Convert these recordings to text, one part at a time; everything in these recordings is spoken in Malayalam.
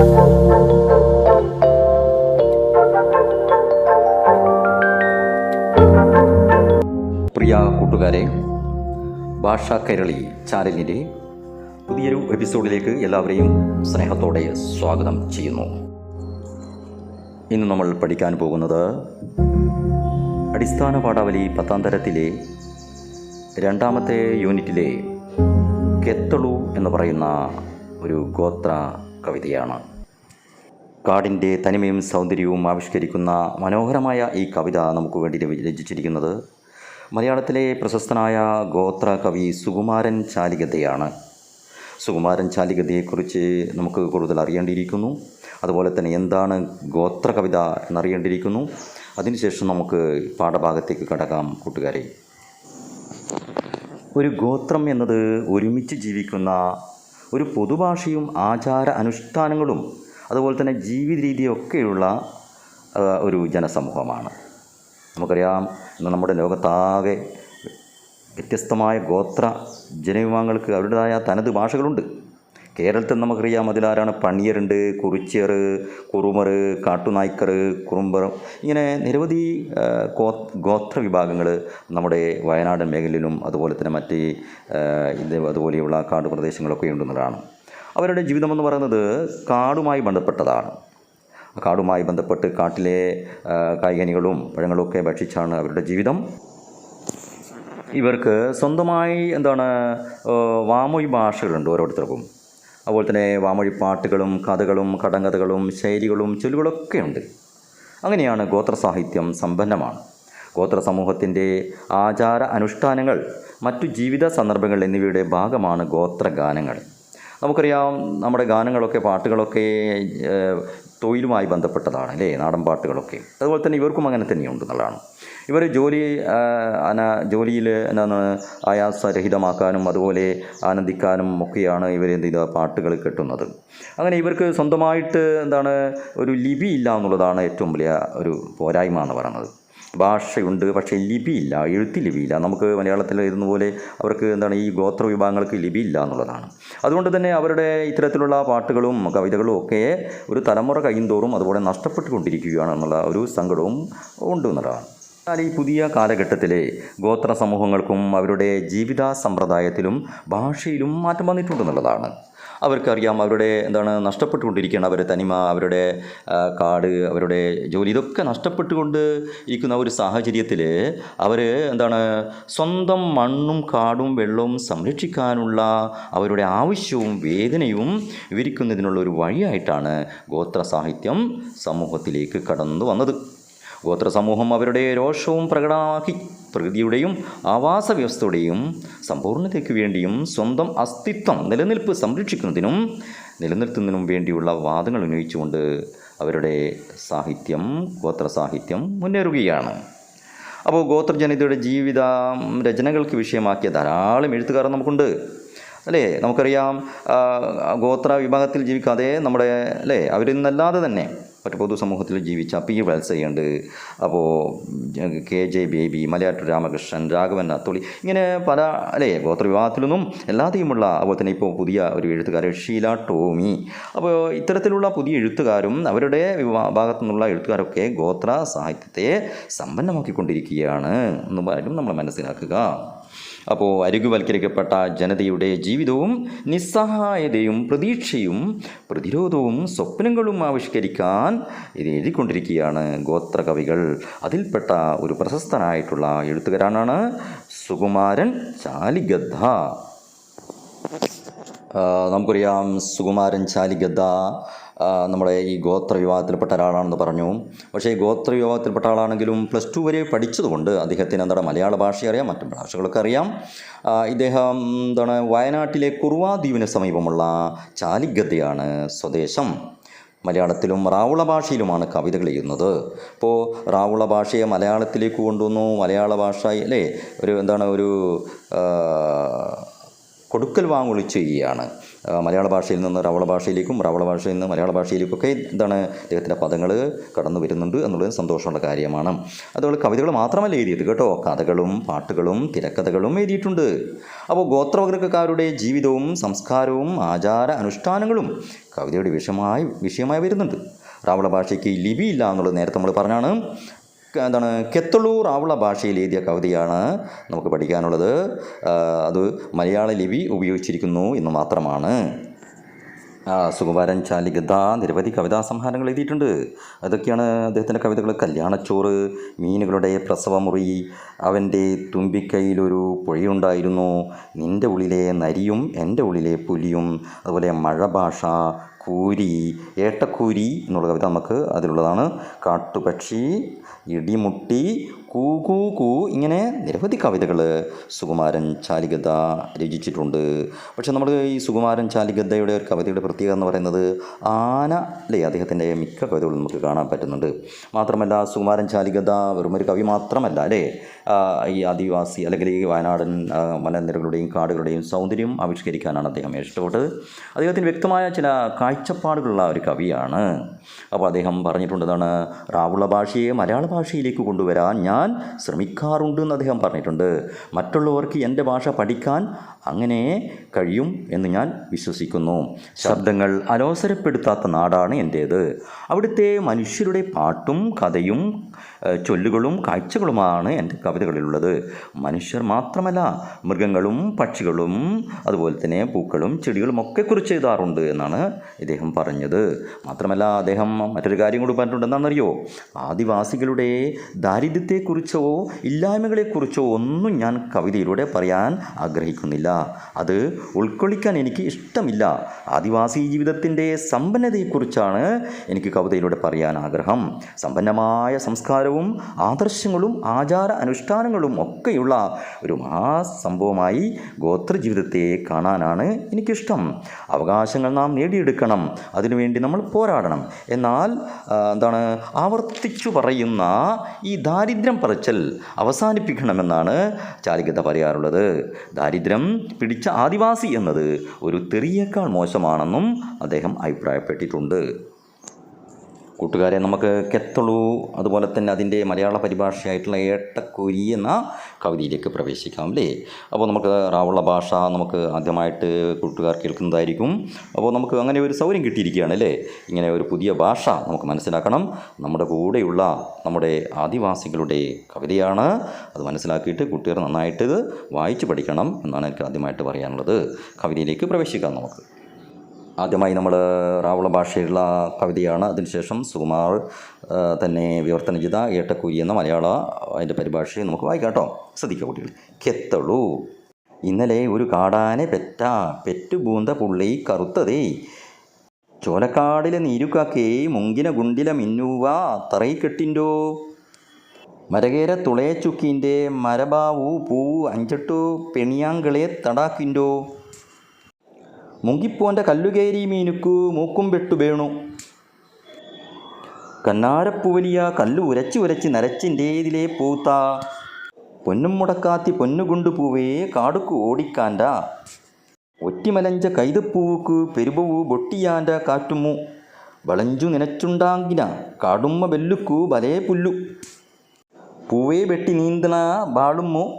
പ്രിയ കൂട്ടുകാരെ ഭാഷ കൈരളി ചാനലിന്റെ പുതിയൊരു എപ്പിസോഡിലേക്ക് എല്ലാവരെയും സ്നേഹത്തോടെ സ്വാഗതം ചെയ്യുന്നു. ഇന്ന് നമ്മൾ പഠിക്കാൻ പോകുന്നത് അടിസ്ഥാന പാഠാവലി പത്താം തരത്തിലെ രണ്ടാമത്തെ യൂണിറ്റിലെ കെത്തളു എന്ന് പറയുന്ന ഒരു ഗോത്ര കവിതയാണ്. കാടിന്റെ തനിമയും സൗന്ദര്യവും ആവിഷ്കരിക്കുന്ന മനോഹരമായ ഈ കവിത നമുക്ക് വേണ്ടി രചി- രചിച്ചിരിക്കുന്നത് മലയാളത്തിലെ പ്രശസ്തനായ ഗോത്ര കവി സുകുമാരൻ ചാലികതയാണ്. സുകുമാരൻ ചാലികതയെക്കുറിച്ച് നമുക്ക് കൂടുതൽ അറിയേണ്ടിയിരിക്കുന്നു. അതുപോലെ തന്നെ എന്താണ് ഗോത്ര കവിത എന്നറിയേണ്ടിയിരിക്കുന്നു. അതിനുശേഷം നമുക്ക് പാഠഭാഗത്തേക്ക് കടക്കാം കൂട്ടുകാരെ. ഒരു ഗോത്രം എന്നത് ഒരുമിച്ച് ജീവിക്കുന്ന ഒരു പൊതുഭാഷയും ആചാര അനുഷ്ഠാനങ്ങളും അതുപോലെ തന്നെ ജീവിത രീതിയൊക്കെയുള്ള ഒരു ജനസമൂഹമാണ്. നമുക്കറിയാം ഇന്ന് നമ്മുടെ ലോകത്താകെ വ്യത്യസ്തമായ ഗോത്ര ജനവിഭാഗങ്ങൾക്ക് അവരുടേതായ തനത് ഭാഷകളുണ്ട്. കേരളത്തിൽ നമുക്കറിയാം അതിലാരാണ് പണിയരുണ്ട് കുറിച്യർ കുറുമർ കാട്ടുനായ്ക്കർ കുറുമ്പർ ഇങ്ങനെ നിരവധി ഗോത്ര വിഭാഗങ്ങൾ നമ്മുടെ വയനാടൻ മേഖലയിലും അതുപോലെ തന്നെ മറ്റ് അതുപോലെയുള്ള കാട് പ്രദേശങ്ങളൊക്കെ ഉണ്ടെന്നുള്ളതാണ്. അവരുടെ ജീവിതമെന്ന് പറയുന്നത് കാടുമായി ബന്ധപ്പെട്ടതാണ്. കാടുമായി ബന്ധപ്പെട്ട് കാട്ടിലെ കായികനികളും പഴങ്ങളൊക്കെ ഭക്ഷിച്ചാണ് അവരുടെ ജീവിതം. ഇവർക്ക് സ്വന്തമായി എന്താണ് വാമൊഴി ഭാഷകളുണ്ട് ഓരോരുത്തർക്കും. അതുപോലെ തന്നെ വാമൊഴി പാട്ടുകളും കഥകളും കടങ്കഥകളും ശൈലികളും ചൊല്ലുകളൊക്കെ ഉണ്ട്. അങ്ങനെയാണ് ഗോത്ര സാഹിത്യം സമ്പന്നമാണ്. ഗോത്ര സമൂഹത്തിന്റെ ആചാര അനുഷ്ഠാനങ്ങൾ മറ്റു ജീവിത സന്ദർഭങ്ങൾ എന്നിവയുടെ ഭാഗമാണ് ഗോത്രഗാനങ്ങൾ. നമുക്കറിയാം നമ്മുടെ ഗാനങ്ങളൊക്കെ പാട്ടുകളൊക്കെ തൊഴിലുമായി ബന്ധപ്പെട്ടതാണ് അല്ലേ? നാടൻ പാട്ടുകളൊക്കെ. അതുപോലെ തന്നെ ഇവർക്കും അങ്ങനെ തന്നെയുണ്ട് എന്നുള്ളതാണ്. ഇവർ ജോലി അന ജോലിയിൽ എന്താണ് ആയാസരഹിതമാക്കാനും അതുപോലെ ആനന്ദിക്കാനും ഒക്കെയാണ് ഇവർ എന്ത് ചെയ്ത പാട്ടുകൾ കെട്ടുന്നത്. അങ്ങനെ ഇവർക്ക് സ്വന്തമായിട്ട് എന്താണ് ഒരു ലിപി ഇല്ല എന്നുള്ളതാണ് ഏറ്റവും വലിയ ഒരു പോരായ്മ എന്ന് പറയുന്നത്. ഭാഷയുണ്ട്. പക്ഷേ ലിപിയില്ല എഴുത്ത് ലിപിയില്ല. നമുക്ക് മലയാളത്തിൽ എഴുതുന്ന പോലെ അവർക്ക് എന്താണ് ഈ ഗോത്ര വിഭാഗങ്ങൾക്ക് ലിപിയില്ല എന്നുള്ളതാണ്. അതുകൊണ്ട് തന്നെ അവരുടെ ഇത്തരത്തിലുള്ള പാട്ടുകളും കവിതകളും ഒക്കെ ഒരു തലമുറ കഴിയുന്തോറും അതുപോലെ നഷ്ടപ്പെട്ടുകൊണ്ടിരിക്കുകയാണ് എന്നുള്ള ഒരു സങ്കടവും ഉണ്ട് എന്നുള്ളതാണ്. എന്നാൽ ഈ പുതിയ കാലഘട്ടത്തിലെ ഗോത്ര സമൂഹങ്ങൾക്കും അവരുടെ ജീവിത സമ്പ്രദായത്തിലും ഭാഷയിലും മാറ്റം വന്നിട്ടുണ്ടെന്നുള്ളതാണ് അവർക്കറിയാം അവരുടെ എന്താണ് നഷ്ടപ്പെട്ടുകൊണ്ടിരിക്കുകയാണ്. അവരുടെ തനിമ അവരുടെ കാട് അവരുടെ ജോലി ഇതൊക്കെ നഷ്ടപ്പെട്ടുകൊണ്ട് ഇരിക്കുന്ന ഒരു സാഹചര്യത്തിൽ അവർ എന്താണ് സ്വന്തം മണ്ണും കാടും വെള്ളവും സംരക്ഷിക്കാനുള്ള അവരുടെ ആവശ്യവും വേദനയും വിവരിക്കുന്നതിനുള്ള ഒരു വഴിയായിട്ടാണ് ഗോത്ര സാഹിത്യം സമൂഹത്തിലേക്ക് കടന്നു വന്നത്. ഗോത്ര സമൂഹം അവരുടെ രോഷവും പ്രകടമാക്കി. പ്രകൃതിയുടെയും ആവാസ വ്യവസ്ഥയുടെയും സമ്പൂർണതയ്ക്ക് വേണ്ടിയും സ്വന്തം അസ്തിത്വം നിലനിൽപ്പ് സംരക്ഷിക്കുന്നതിനും നിലനിർത്തുന്നതിനും വേണ്ടിയുള്ള വാദങ്ങൾ ഉന്നയിച്ചുകൊണ്ട് അവരുടെ സാഹിത്യം ഗോത്ര സാഹിത്യം മുന്നേറുകയാണ്. അപ്പോൾ ഗോത്രജനതയുടെ ജീവിത രചനകൾക്ക് വിഷയമാക്കിയ ധാരാളം എഴുത്തുകാർ നമുക്കുണ്ട്. അല്ലേ? നമുക്കറിയാം ഗോത്ര വിഭാഗത്തിൽ ജീവിക്കാതെ നമ്മുടെ അല്ലേ? അവരിന്നല്ലാതെ തന്നെ മറ്റു പൊതുസമൂഹത്തിൽ ജീവിച്ച പി വത്സയുണ്ട് അപ്പോൾ കെ ജെ ബേബി മലയാറ്റൂർ രാമകൃഷ്ണൻ രാഘവൻ അത്തോളി ഇങ്ങനെ പല അല്ലേ ഗോത്രവിവാഹത്തിലൊന്നും എല്ലാതെയുമുള്ള അതുപോലെ തന്നെ ഇപ്പോൾ പുതിയ ഒരു എഴുത്തുകാരൻ ഷീല ടോമി. അപ്പോൾ ഇത്തരത്തിലുള്ള പുതിയ എഴുത്തുകാരും അവരുടെ ഭാഗത്തു നിന്നുള്ള എഴുത്തുകാരൊക്കെ ഗോത്ര സാഹിത്യത്തെ സമ്പന്നമാക്കിക്കൊണ്ടിരിക്കുകയാണ്. എന്നും നമ്മൾ മനസ്സിലാക്കുക. അപ്പോൾ അരികുവൽക്കരിക്കപ്പെട്ട ജനതയുടെ ജീവിതവും നിസ്സഹായതയും പ്രതീക്ഷയും പ്രതിരോധവും സ്വപ്നങ്ങളും ആവിഷ്കരിക്കാൻ ഇത് എഴുതിക്കൊണ്ടിരിക്കുകയാണ് ഗോത്രകവികൾ. അതിൽപ്പെട്ട ഒരു പ്രശസ്തനായിട്ടുള്ള എഴുത്തുകാരനാണ് സുകുമാരൻ ചാലിഗദ്ധ നമുക്കറിയാം സുകുമാരൻ ചാലിഗദ്ദ ആ, നമ്മുടെ ഈ ഗോത്ര വിഭാഗത്തിൽപ്പെട്ട ഒരാളാണെന്ന് പറഞ്ഞു. പക്ഷേ ഈ ഗോത്ര വിഭാഗത്തിൽപ്പെട്ട ആളാണെങ്കിലും പ്ലസ് ടു വരെ പഠിച്ചതുകൊണ്ട് അദ്ദേഹത്തിന് എന്താണ് മലയാള ഭാഷ അറിയാം മറ്റു ഭാഷകളൊക്കെ അറിയാം. ഇദ്ദേഹം എന്താണ് വയനാട്ടിലെ കുറുവാ ദ്വീപിന് സമീപമുള്ള ചാലിഗദ്ദയാണ് സ്വദേശം. മലയാളത്തിലും റാവുള ഭാഷയിലുമാണ് കവിതകൾ എഴുതുന്നത്. അപ്പോൾ റാവുള ഭാഷയെ മലയാളത്തിലേക്ക് കൊണ്ടുവന്നു. മലയാള ഭാഷ അല്ലേ ഒരു എന്താണ് ഒരു കൊടുക്കൽ വാങ്ങുകൾ ചെയ്യുകയാണ്. മലയാള ഭാഷയിൽ നിന്ന് റവള ഭാഷയിലേക്കും റവള ഭാഷയിൽ നിന്ന് മലയാള ഭാഷയിലേക്കൊക്കെ എന്താണ് അദ്ദേഹത്തിന്റെ പദങ്ങൾ കടന്നു വരുന്നുണ്ട് എന്നുള്ളത് സന്തോഷമുള്ള കാര്യമാണ്. അതുപോലെ കവിതകൾ മാത്രമല്ല എഴുതിയത് കേട്ടോ. കഥകളും പാട്ടുകളും തിരക്കഥകളും എഴുതിയിട്ടുണ്ട്. അപ്പോൾ ഗോത്രവർഗക്കാരുടെ ജീവിതവും സംസ്കാരവും ആചാര അനുഷ്ഠാനങ്ങളും കവിതയുടെ വിഷയമായി വിഷയമായി വരുന്നുണ്ട്. റാവള ഭാഷയ്ക്ക് ലിപിയില്ല എന്നുള്ളത് നേരത്തെ നമ്മൾ പറഞ്ഞാണ്. എന്താണ് കെത്തളൂർ ആവള ഭാഷയിൽ എഴുതിയ കവിതയാണ് നമുക്ക് പഠിക്കാനുള്ളത്. അത് മലയാള ലിപി ഉപയോഗിച്ചിരിക്കുന്നു എന്ന് മാത്രമാണ്. സുകുമാരൻ ചാലിഗദ്ദ നിരവധി കവിതാ സംഹാരങ്ങൾ എഴുതിയിട്ടുണ്ട്. അതൊക്കെയാണ് അദ്ദേഹത്തിന്റെ കവിതകൾ. കല്യാണച്ചോറ് മീനുകളുടെ പ്രസവമുറി അവന്റെ തുമ്പിക്കൈയിലൊരു പുഴയുണ്ടായിരുന്നു നിന്റെ ഉള്ളിലെ നരിയും എന്റെ ഉള്ളിലെ പുലിയും അതുപോലെ മഴഭാഷ കൂരി ഏട്ടക്കൂരി എന്നുള്ള കവിത നമുക്ക് അതിലുള്ളതാണ്. കാട്ടുപക്ഷി ഇടിമുട്ടി കൂ കൂ കൂ ഇങ്ങനെ നിരവധി കവിതകൾ സുകുമാരൻ ചാലികത രചിച്ചിട്ടുണ്ട്. പക്ഷേ നമ്മൾ ഈ സുകുമാരൻ ചാലികതയുടെ ഒരു കവിതയുടെ പ്രത്യേകത എന്ന് പറയുന്നത് ആന അല്ലേ അദ്ദേഹത്തിന്റെ മിക്ക കവിതകളും നമുക്ക് കാണാൻ പറ്റുന്നുണ്ട്. മാത്രമല്ല സുകുമാരൻ ചാലികത വെറുമൊരു കവി മാത്രമല്ല അല്ലേ? ഈ ആദിവാസി അല്ലെങ്കിൽ ഈ വയനാടൻ മലനിരകളുടെയും കാടുകളുടെയും സൗന്ദര്യം ആവിഷ്കരിക്കാനാണ് അദ്ദേഹം ഇഷ്ടപ്പെട്ടത്. അദ്ദേഹത്തിന് വ്യക്തമായ ചില കാഴ്ചപ്പാടുകളുള്ള ഒരു കവിയാണ്. അപ്പോൾ അദ്ദേഹം പറഞ്ഞിട്ടുണ്ടതാണ് റാവുള ഭാഷയെ മലയാള ഭാഷയിലേക്ക് കൊണ്ടുവരാൻ ഞാൻ ശ്രമിക്കാറുണ്ട് എന്ന് അദ്ദേഹം പറഞ്ഞിട്ടുണ്ട്. മറ്റുള്ളവർക്ക് എന്റെ ഭാഷ പഠിക്കാൻ അങ്ങനെ കഴിയും എന്ന് ഞാൻ വിശ്വസിക്കുന്നു. ശബ്ദങ്ങൾ അലോസരപ്പെടുത്താത്ത നാടാണ് എന്റേത് അവിടുത്തെ മനുഷ്യരുടെ പാട്ടും കഥയും ചൊല്ലുകളും കാഴ്ചകളുമാണ് എന്റെ കവിതകളിലുള്ളത്. മനുഷ്യർ മാത്രമല്ല മൃഗങ്ങളും പക്ഷികളും അതുപോലെ തന്നെ പൂക്കളും ചെടികളും ഒക്കെ കുറിച്ച് എഴുതാറുണ്ട് എന്നാണ് ഇദ്ദേഹം പറഞ്ഞത്. മാത്രമല്ല അദ്ദേഹം മറ്റൊരു കാര്യം കൂടി പറഞ്ഞിട്ടുണ്ടെന്നാണെന്നറിയോ ആദിവാസികളുടെ ദാരിദ്ര്യത്തെക്കുറിച്ചോ ഇല്ലായ്മകളെക്കുറിച്ചോ ഒന്നും ഞാൻ കവിതയിലൂടെ പറയാൻ ആഗ്രഹിക്കുന്നില്ല. അത് ഉൾക്കൊള്ളിക്കാൻ എനിക്ക് ഇഷ്ടമില്ല. ആദിവാസി ജീവിതത്തിന്റെ സമ്പന്നതയെക്കുറിച്ചാണ് എനിക്ക് കവിതയിലൂടെ പറയാൻ ആഗ്രഹം. സമ്പന്നമായ സംസ്കാരവും ആദർശങ്ങളും ആചാര അനുഷ്ഠാനങ്ങളും ഒക്കെയുള്ള ഒരു മഹാസംഭവമായി ഗോത്ര ജീവിതത്തെ കാണാനാണ് എനിക്കിഷ്ടം. അവകാശങ്ങൾ നാം നേടിയെടുക്കണം. അതിനുവേണ്ടി നമ്മൾ പോരാടണം. എന്നാൽ എന്താണ് ആവർത്തിച്ചു പറയുന്ന ഈ ദാരിദ്ര്യം പറച്ചൽ അവസാനിപ്പിക്കണമെന്നാണ് ചാലികത പറയാറുള്ളത്. ദാരിദ്ര്യം പിടിച്ച ആദിവാസി എന്നത് ഒരു തെറിയേക്കാൾ മോശമാണെന്നും അദ്ദേഹം അഭിപ്രായപ്പെട്ടിട്ടുണ്ട്. കൂട്ടുകാരെ നമുക്ക് കെത്തുള്ളൂ അതുപോലെ തന്നെ അതിന്റെ മലയാള പരിഭാഷയായിട്ടുള്ള ഏട്ടക്കുരി എന്ന കവിതയിലേക്ക് പ്രവേശിക്കാം അല്ലേ? അപ്പോൾ നമുക്ക് റാവുള്ള ഭാഷ നമുക്ക് ആദ്യമായിട്ട് കൂട്ടുകാർ കേൾക്കുന്നതായിരിക്കും. അപ്പോൾ നമുക്ക് അങ്ങനെ ഒരു സൗകര്യം കിട്ടിയിരിക്കുകയാണ് അല്ലേ? ഇങ്ങനെ ഒരു പുതിയ ഭാഷ നമുക്ക് മനസ്സിലാക്കണം. നമ്മുടെ കൂടെയുള്ള നമ്മുടെ ആദിവാസികളുടെ കവിതയാണ്. അത് മനസ്സിലാക്കിയിട്ട് കുട്ടികൾ നന്നായിട്ട് ഇത് വായിച്ച് പഠിക്കണം എന്നാണ് എനിക്ക് ആദ്യമായിട്ട് പറയാനുള്ളത്. കവിതയിലേക്ക് പ്രവേശിക്കാം നമുക്ക്. ആദ്യമായി നമ്മൾ റാവുള ഭാഷയിലുള്ള കവിതയാണ്. അതിനുശേഷം സുകുമാർ തന്നെ വിവർത്തനം ചെയ്ത ഏട്ടക്കൂരി എന്ന മലയാള അതിന്റെ പരിഭാഷയെ നമുക്ക് വായിക്കാം കേട്ടോ. ശ്രദ്ധിക്കുക കുട്ടികൾ കെത്തളു. ഇന്നലെ ഒരു കാടാനെ പെറ്റ. പെറ്റുപൂന്ത പുള്ളി കറുത്തതേ. ചോലക്കാടിലെ നീരുക്കാക്കേ മുങ്കിന ഗുണ്ടില മിന്നുവ. തറയിക്കെട്ടിന്റോ മരകേര തുളയച്ചുക്കിന്റെ മരബാവു പൂ അഞ്ചട്ടു പെണിയാങ്കളെ തടാക്കിന്റോ മുങ്ങിപ്പോന്റെ കല്ലുകേരി മീനുക്ക് മൂക്കും വെട്ടു വേണു. കന്നാരപ്പുവലിയ കല്ലു ഉരച്ച് ഉരച്ച് നരച്ചിന്റേതിലേ പൂത്ത. പൊന്നും മുടക്കാത്തി പൊന്നുകൊണ്ടു പൂവേ കാടുക്കു ഓടിക്കാണ്ട. ഒറ്റിമലഞ്ച കൈതപ്പൂവുക്ക് പെരുപവു ബൊട്ടിയാന്റെ കാറ്റുമു. വളഞ്ചു നിനച്ചുണ്ടാങ്കിന കാടുമ്മ വെല്ലുക്കു ബലേ പുല്ലു. പൂവേ വെട്ടി നീന്തണ ബാളുമ്മു.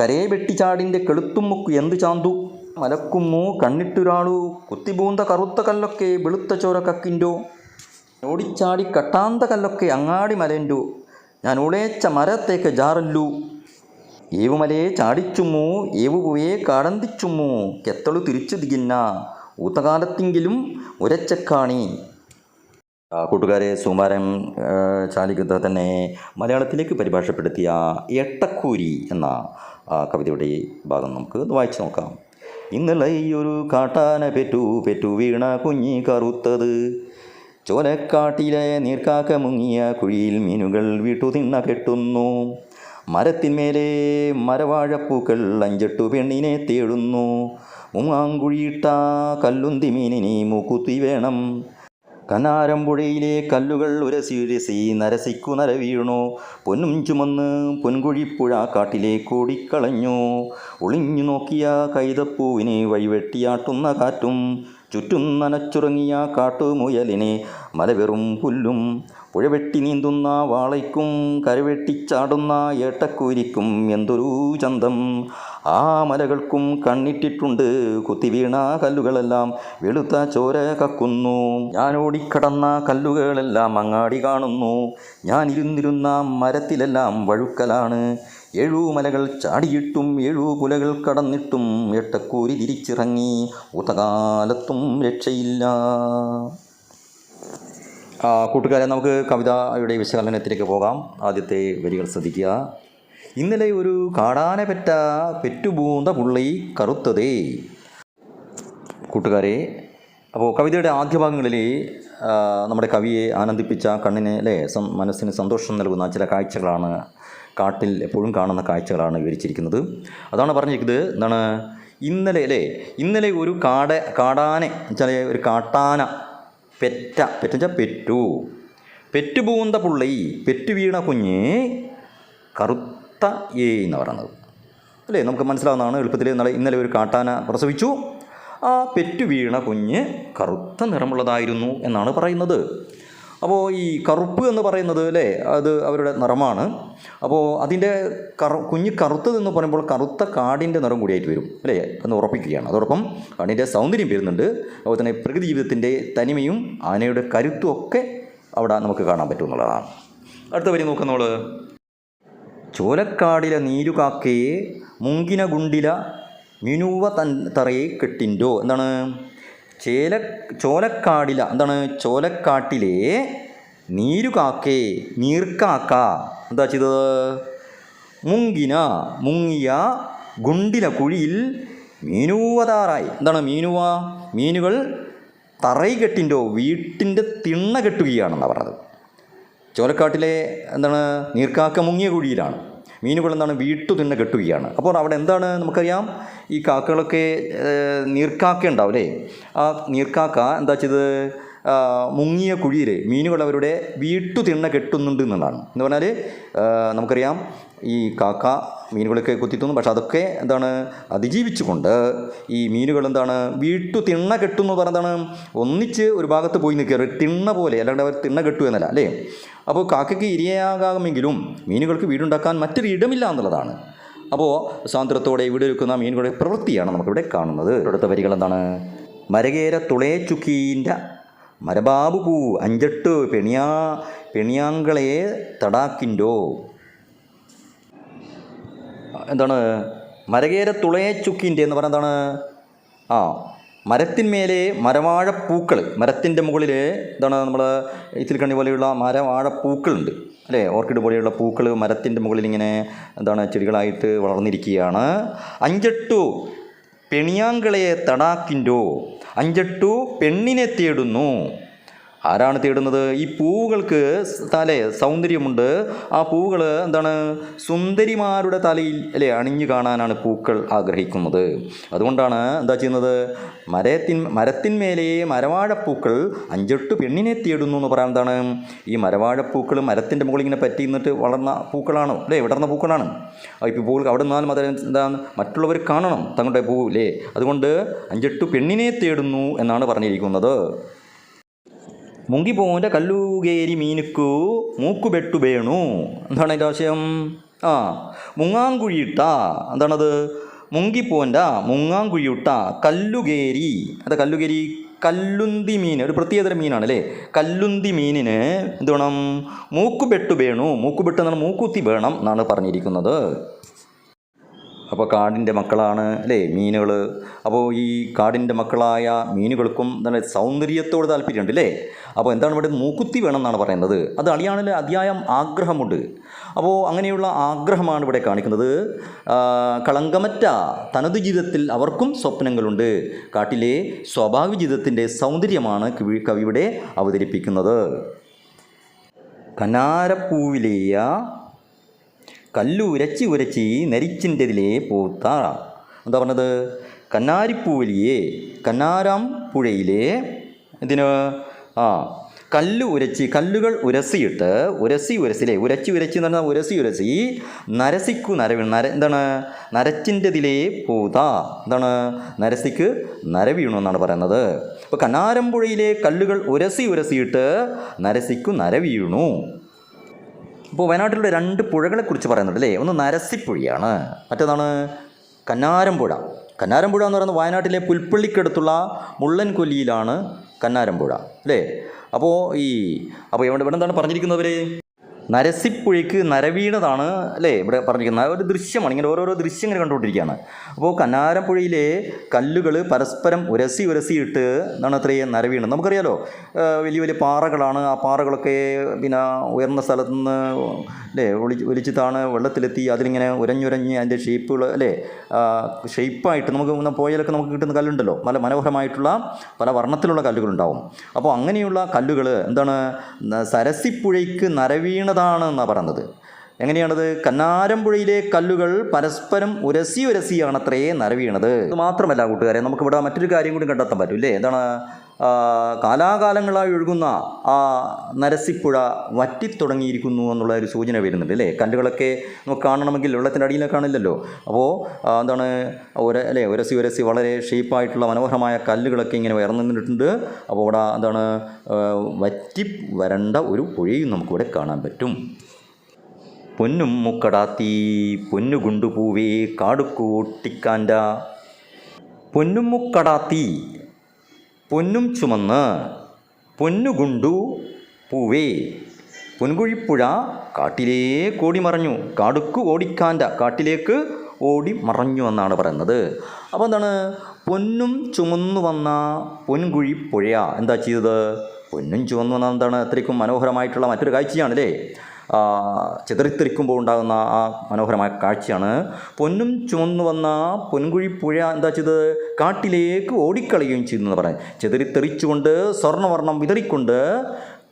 കരേ വെട്ടിച്ചാടിന്റെ കെളുത്തുമ്മുക്കു എന്തു ചാന്തു. മലക്കുമ്മു കണ്ണിട്ടൊരാളു കുത്തിപൂന്ത കറുത്ത കല്ലൊക്കെ വെളുത്ത ചോര കക്കിന്റോ ഓടിച്ചാടി കട്ടാന്ത കല്ലൊക്കെ അങ്ങാടി മലേന്റു ഞാൻ ഉളേച്ച മരത്തേക്ക് ജാറല്ലു. ഏവുമലയെ ചാടിച്ചുമ്മു ഏവുപുവയെ കാടന്തിച്ചുമ്മു കെത്തളു തിരിച്ചു തികിന്ന ഊത്തകാലത്തെങ്കിലും ഉരച്ചക്കാണി. ആ, കൂട്ടുകാരെ സുമാരൻ ചാലിക്കുന്ന തന്നെ മലയാളത്തിലേക്ക് പരിഭാഷപ്പെടുത്തിയ എട്ടക്കൂരി എന്ന കവിതയുടെ ഭാഗം നമുക്ക് വായിച്ചു നോക്കാം. ഒരു കാട്ടാന പെറ്റു പെറ്റു വീണ കുഞ്ഞി കറുത്തത്. ചോലക്കാട്ടിലെ നീർക്കാക്ക മുങ്ങിയ കുഴിയിൽ മീനുകൾ വീട്ടു തിണ്ണ കെട്ടുന്നു. മരത്തിന്മേലെ മരവാഴപ്പൂക്കൾ അഞ്ചെട്ടു പെണ്ണിനെ തേടുന്നു. മുങ്ങാങ്കുഴിയിട്ട കല്ലുന്തി മീനിനി മൂക്കുത്തി വേണം. കനാരമ്പുഴയിലെ കല്ലുകൾ ഉരസി ഉരസി നരസിക്കു നര വീണു പൊന്നും ചുമന്ന് പൊൻകുഴിപ്പുഴ കാട്ടിലേക്ക് ഓടിക്കളഞ്ഞു ഒളിഞ്ഞു നോക്കിയ കൈതപ്പൂവിനെ വഴിവെട്ടിയാട്ടുന്ന കാറ്റും ചുറ്റും നനച്ചുറങ്ങിയ കാട്ടുമുയലിനെ മലവെറും പുല്ലും പുഴ വെട്ടി നീന്തുന്ന വാളയ്ക്കും കരവെട്ടിച്ചാടുന്ന ഏട്ടക്കൂരിക്കും എന്തൊരു ചന്തം. ആ മലകൾക്കും കണ്ണിട്ടിട്ടുണ്ട് കുത്തിവീണ കല്ലുകളെല്ലാം. വെളുത്ത ചോര കക്കുന്നു. ഞാൻ ഓടിക്കടന്ന കല്ലുകളെല്ലാം അങ്ങാടി കാണുന്നു. ഞാൻ ഇരുന്നിരുന്ന മരത്തിലെല്ലാം വഴുക്കലാണ്. ഏഴു മലകൾ ചാടിയിട്ടും ഏഴു പുലകൾ കടന്നിട്ടും എട്ടക്കൂരി തിരിച്ചിറങ്ങി. ഉതകാലത്തും രക്ഷയില്ല. കൂട്ടുകാരെ നമുക്ക് കവിതയുടെ വിശകലനത്തിലേക്ക് പോകാം. ആദ്യത്തെ വരികൾ ശ്രദ്ധിക്കുക. ഇന്നലെ ഒരു കാടാനെ പെറ്റ പെറ്റുപൂന്ത പുള്ളി കറുത്തതേ. കൂട്ടുകാരെ അപ്പോൾ കവിതയുടെ ആദ്യ ഭാഗങ്ങളിൽ നമ്മുടെ കവിയെ ആനന്ദിപ്പിച്ച കണ്ണിന് അല്ലേ മനസ്സിന് സന്തോഷം നൽകുന്ന ചില കാഴ്ചകളാണ് കാട്ടിൽ എപ്പോഴും കാണുന്ന കാഴ്ചകളാണ് വിവരിച്ചിരിക്കുന്നത്. അതാണ് പറഞ്ഞിരിക്കുന്നത് എന്താണ് ഇന്നലെ അല്ലേ ഇന്നലെ ഒരു കാട കാടാനെ വെച്ചാൽ ഒരു കാട്ടാന പെറ്റ പെറ്റ. പെറ്റു പെറ്റുപൂന്ത പുള്ളി പെറ്റു വീണ കുഞ്ഞ് കറുത്ത ഏ എന്ന് പറയുന്നത്. അല്ലേ? നമുക്ക് മനസ്സിലാവുന്നതാണ് എളുപ്പത്തിൽ ഇന്നലെ ഇന്നലെ ഒരു കാട്ടാന പ്രസവിച്ചു. ആ പെറ്റു വീണ കുഞ്ഞ് കറുത്ത നിറമുള്ളതായിരുന്നു എന്നാണ് പറയുന്നത്. അപ്പോൾ ഈ കറുപ്പ് എന്ന് പറയുന്നത് അല്ലേ? അത് അവരുടെ നിറമാണ്. അപ്പോൾ അതിന്റെ കറു കുഞ്ഞ് കറുത്തതെന്ന് പറയുമ്പോൾ കറുത്ത കാടിന്റെ നിറം കൂടിയായിട്ട് വരും അല്ലേ? എന്ന് ഉറപ്പിക്കുകയാണ്. അതോടൊപ്പം കാടിന്റെ സൗന്ദര്യം വരുന്നുണ്ട്. അതുപോലെ തന്നെ പ്രകൃതി ജീവിതത്തിന്റെ തനിമയും ആനയുടെ കരുത്തും ഒക്കെ അവിടെ നമുക്ക് കാണാൻ പറ്റും എന്നുള്ളതാണ്. അടുത്ത വരി നോക്കുന്ന നമ്മൾ ചോലക്കാടിലെ നീരുകാക്കയെ മുങ്കിന ഗുണ്ടില മിനുവ തൻ തറയെ കെട്ടിന്റോ എന്താണ്? ചേല ചോലക്കാടില എന്താണ്? ചോലക്കാട്ടിലെ നീരുകാക്കേ നീർക്കാക്ക എന്താ ചെയ്തത്? മുങ്കിന മുങ്ങിയ ഗുണ്ടില കുഴിയിൽ മീനുവതാറായി. എന്താണ് മീനുവ? മീനുകൾ തറയി കെട്ടിന്റോ വീട്ടിന്റെ തിണ്ണ കെട്ടുകയാണെന്നാണ് പറഞ്ഞത്. ചോലക്കാട്ടിലെ എന്താണ്? നീർക്കാക്ക മുങ്ങിയ കുഴിയിലാണ്. മീനുകൾ എന്താണ് വീട്ടു തന്നെ കെട്ടുകയാണ്. അപ്പോൾ അവിടെ എന്താണ് നമുക്കറിയാം? ഈ കാക്കകളൊക്കെ നീർക്കാക്ക അല്ലേ? ആ നീർക്കാക്ക എന്താ ചെയ്തത്? മുങ്ങിയ കുഴിയിൽ മീനുകൾ അവരുടെ വീട്ടു തിണ്ണ കെട്ടുന്നുണ്ട് എന്നുള്ളതാണ്. എന്ന് പറഞ്ഞാൽ നമുക്കറിയാം ഈ കാക്ക മീനുകളൊക്കെ കുത്തിത്തുന്നു. പക്ഷെ അതൊക്കെ എന്താണ് അതിജീവിച്ചുകൊണ്ട് ഈ മീനുകൾ എന്താണ് വീട്ടു തിണ്ണ കെട്ടുന്നു എന്ന് പറഞ്ഞതാണ് ഒന്നിച്ച് ഒരു ഭാഗത്ത് പോയി നിൽക്കുക. ഒരു തിണ്ണ പോലെ അല്ലാണ്ട് അവർ തിണ്ണ കെട്ടു എന്നല്ല അല്ലേ? അപ്പോൾ കാക്കയ്ക്ക് ഇരയാകാമെങ്കിലും മീനുകൾക്ക് വീടുണ്ടാക്കാൻ മറ്റൊരു ഇടമില്ല എന്നുള്ളതാണ്. അപ്പോൾ സ്വാതന്ത്ര്യത്തോടെ ഇവിടെ ഒരുക്കുന്ന മീനുകളുടെ പ്രവൃത്തിയാണ് നമുക്കിവിടെ കാണുന്നത്. അടുത്ത വരികൾ എന്താണ്? മരകേര തുളേച്ചുക്കീന്റെ മരബാബു പൂ അഞ്ചെട്ട് പെണിയാ പെണിയാങ്കളെ തടാക്കിന്റോ എന്താണ്? മരകേര തുളയച്ചുക്കിന്റെ എന്ന് പറഞ്ഞാൽ എന്താണ്? ആ മരത്തിന്മേലെ മരവാഴപ്പൂക്കൾ മരത്തിന്റെ മുകളിൽ എന്താണ് നമ്മൾ ഇത്തിരിക്കണ്ണി പോലെയുള്ള മരവാഴപ്പൂക്കളുണ്ട്. അല്ലേ? ഓർക്കിഡ് പോലെയുള്ള പൂക്കൾ മരത്തിന്റെ മുകളിൽ ഇങ്ങനെ എന്താണ് ചെടികളായിട്ട് വളർന്നിരിക്കുകയാണ്. അഞ്ചെട്ടു പെണിയാങ്കളെ തടാക്കിന്റോ അഞ്ചെട്ടു പെണ്ണിനെ തേടുന്നു. ആരാണ് തേടുന്നത്? ഈ പൂവുകൾക്ക് തലേ സൗന്ദര്യമുണ്ട്. ആ പൂവുകൾ എന്താണ്? സുന്ദരിമാരുടെ തലയിൽ അല്ലേ അണിഞ്ഞു കാണാനാണ് പൂക്കൾ ആഗ്രഹിക്കുന്നത്. അതുകൊണ്ടാണ് എന്താ ചെയ്യുന്നത്? മരത്തിൻ മരത്തിന്മേലെ മരവാഴപ്പൂക്കൾ അഞ്ചെട്ട് പെണ്ണിനെ തേടുന്നു എന്ന് പറയാൻ എന്താണ്? ഈ മരവാഴപ്പൂക്കൾ മരത്തിന്റെ മുകളിൽ ഇങ്ങനെ പറ്റി നിന്നിട്ട് വളർന്ന പൂക്കളാണ് അല്ലേ? വിടർന്ന പൂക്കളാണ്. ഇപ്പോൾ പൂക്കൾ അവിടെ നിന്നാലും അത് എന്താണ്? മറ്റുള്ളവർ കാണണം തങ്ങളുടെ പൂ അല്ലേ? അതുകൊണ്ട് അഞ്ചെട്ട് പെണ്ണിനെ തേടുന്നു എന്നാണ് പറഞ്ഞിരിക്കുന്നത്. മുങ്കിപ്പോന്റെ കല്ലുകേരി മീനുക്കു മൂക്കുപെട്ടു വേണു എന്താണ് അതിന്റെ ആശയം? ആ മുങ്ങാങ്കുഴിയിട്ട. എന്താണത്? മുങ്കിപ്പോന്റെ മുങ്ങാങ്കുഴിയിട്ട കല്ലുകേരി. അതെ കല്ലുകേരി കല്ലുന്തി മീൻ ഒരു പ്രത്യേകതരം മീനാണ് അല്ലേ കല്ലുന്തി മീനിന് എന്ത് വേണം? മൂക്കുബെട്ടു വേണു മൂക്കുപെട്ടു എന്നാണ് മൂക്കുത്തി വേണം എന്നാണ് പറഞ്ഞിരിക്കുന്നത്. അപ്പോൾ കാടിന്റെ മക്കളാണ് അല്ലേ മീനുകൾ? അപ്പോൾ ഈ കാടിന്റെ മക്കളായ മീനുകൾക്കും നല്ല സൗന്ദര്യത്തോട് താല്പര്യമുണ്ട് അല്ലേ? അപ്പോൾ എന്താണ് ഇവിടെ മൂക്കുത്തി വേണം എന്നാണ് പറയുന്നത്. അത് അളിയാണിൽ അതിയായ ആഗ്രഹമുണ്ട്. അപ്പോൾ അങ്ങനെയുള്ള ആഗ്രഹമാണ് ഇവിടെ കാണിക്കുന്നത്. കളങ്കമറ്റ തനത് ജീവിതത്തിൽ അവർക്കും സ്വപ്നങ്ങളുണ്ട്. കാട്ടിലെ സ്വാഭാവിക ജീവിതത്തിന്റെ സൗന്ദര്യമാണ് കവി കവിയുടെ അവതരിപ്പിക്കുന്നത്. കനാരപ്പൂവിലെയ കല്ലു ഉരച്ചി ഉരച്ചി നരിച്ചിന്റെതിലെ പൂത്ത. എന്താ പറഞ്ഞത്? കന്നാരിപ്പൂവലിയെ കന്നാരാം പുഴയിലെ ഇതിന് ആ കല്ല് ഉരച്ചി കല്ലുകൾ ഉരസിയിട്ട് ഉരസി ഉരസിലെ ഉരച്ചി ഉരച്ചി എന്ന് പറഞ്ഞാൽ ഉരസി ഉരസി നരസിക്കു നരവി നര എന്താണ്? നരച്ചിന്റെതിലേ പൂത എന്താണ്? നരസിക്ക് നരവീണു എന്നാണ് പറയുന്നത്. അപ്പോൾ കനാരമ്പുഴയിലെ കല്ലുകൾ ഉരസി ഉരസിയിട്ട് നരസിക്കു നരവീണു ഇപ്പോൾ വയനാട്ടിലുള്ള രണ്ട് പുഴകളെക്കുറിച്ച് പറയുന്നുണ്ട് അല്ലേ? ഒന്ന് നരസിപ്പുഴയാണ്. മറ്റേതാണ് കന്നാരമ്പുഴ കന്നാരമ്പുഴ എന്ന് പറയുന്നത് വയനാട്ടിലെ പുൽപ്പള്ളിക്കടുത്തുള്ള മുള്ളൻകൊല്ലിയിലാണ് കന്നാരമ്പുഴ അല്ലേ? അപ്പോൾ ഈ അപ്പോൾ ഇവിടെ ഇവിടെ എന്താണ് പറഞ്ഞിരിക്കുന്നവർ നരസിപ്പുഴയ്ക്ക് നരവീണതാണ് അല്ലേ? ഇവിടെ പറഞ്ഞിരിക്കുന്നത് ഒരു ദൃശ്യമാണ്. ഇങ്ങനെ ഓരോരോ ദൃശ്യം ഇങ്ങനെ കണ്ടുകൊണ്ടിരിക്കുകയാണ്. അപ്പോൾ കന്നാരപ്പുഴയിലെ കല്ലുകൾ പരസ്പരം ഉരസി ഉരസിയിട്ട് എന്താണ് അത്രയും നരവീണ്. നമുക്കറിയാലോ വലിയ വലിയ പാറകളാണ്. ആ പാറകളൊക്കെ പിന്നെ ഉയർന്ന സ്ഥലത്ത് നിന്ന് അല്ലേ ഒളി ഒലിച്ചിട്ടാണ് വെള്ളത്തിലെത്തി അതിലിങ്ങനെ ഉരഞ്ഞുരഞ്ഞ് അതിന്റെ ഷേപ്പുകൾ അല്ലേ ഷേപ്പായിട്ട് നമുക്ക് പോയാലൊക്കെ നമുക്ക് കിട്ടുന്ന കല്ലുണ്ടല്ലോ. നല്ല മനോഹരമായിട്ടുള്ള പല വർണത്തിലുള്ള കല്ലുകളുണ്ടാവും. അപ്പോൾ അങ്ങനെയുള്ള കല്ലുകൾ എന്താണ് സരസിപ്പുഴയ്ക്ക് സരസിപ്പുഴയ്ക്ക് നരവീണതാണ് എന്നാണ് പറയുന്നത്. എങ്ങനെയാണത്? കന്നാരമ്പുഴയിലെ കല്ലുകൾ പരസ്പരം ഉരസി ഉരസിയാണ് അത്രയേ നരവീണത് മാത്രമല്ല കൂട്ടുകാരെ നമുക്കിവിടെ മറ്റൊരു കാര്യം കൂടി കണ്ടെത്താൻ പറ്റും ഇല്ലേ? എന്താണ്? കാലാകാലങ്ങളായി ഒഴുകുന്ന ആ നരസിപ്പുഴ വറ്റിത്തുടങ്ങിയിരിക്കുന്നു എന്നുള്ള ഒരു സൂചന വരുന്നുണ്ട് അല്ലേ? കണ്ടുകളൊക്കെ നമുക്ക് കാണണമെങ്കിൽ വെള്ളത്തിന്റെ അടിയിലൊക്കെ കാണില്ലല്ലോ. അപ്പോൾ എന്താണ് ഒര അല്ലേ ഉരസി ഉരസി വളരെ ഷേപ്പായിട്ടുള്ള മനോഹരമായ കല്ലുകളൊക്കെ ഇങ്ങനെ ഉയർന്നു നിന്നിട്ടുണ്ട് അപ്പോൾ അവിടെ എന്താണ് വറ്റി വരണ്ട ഒരു പുഴയും നമുക്കിവിടെ കാണാൻ പറ്റും. പൊന്നും മുക്കടാത്തി പൊന്നു ഗുണ്ടുപൂവേ കാടുക്കൂട്ടിക്കാന്റെ പൊന്നും മുക്കടാത്തി പൊന്നും ചുമന്ന് പൊന്നുകുണ്ടു പൂവേ. പൊൻകുഴിപ്പുഴ കാട്ടിലേക്ക് ഓടി മറഞ്ഞു. കാടുക്ക് ഓടിക്കാന്റെ കാട്ടിലേക്ക് ഓടി മറഞ്ഞു എന്നാണ് പറയുന്നത്. അപ്പോൾ എന്താണ്? പൊന്നും ചുമന്നു വന്ന പൊൻകുഴിപ്പുഴ എന്താ ചെയ്തത്? പൊന്നും ചുമന്നു വന്ന എന്താണ്? അത്രയ്ക്കും മനോഹരമായിട്ടുള്ള മറ്റൊരു കാഴ്ചയാണല്ലേ? ചിതറിത്തെറിക്കുമ്പോൾ ഉണ്ടാകുന്ന ആ മനോഹരമായ കാഴ്ചയാണ്. പൊന്നും ചുമന്നു വന്ന പൊൻകുഴിപ്പുഴ എന്താ ചെയ്തത്? കാട്ടിലേക്ക് ഓടിക്കളയുകയും ചെയ്യുന്നു എന്ന് പറയാം. ചിതറിത്തെറിച്ചുകൊണ്ട് സ്വർണവർണം വിതറിക്കൊണ്ട്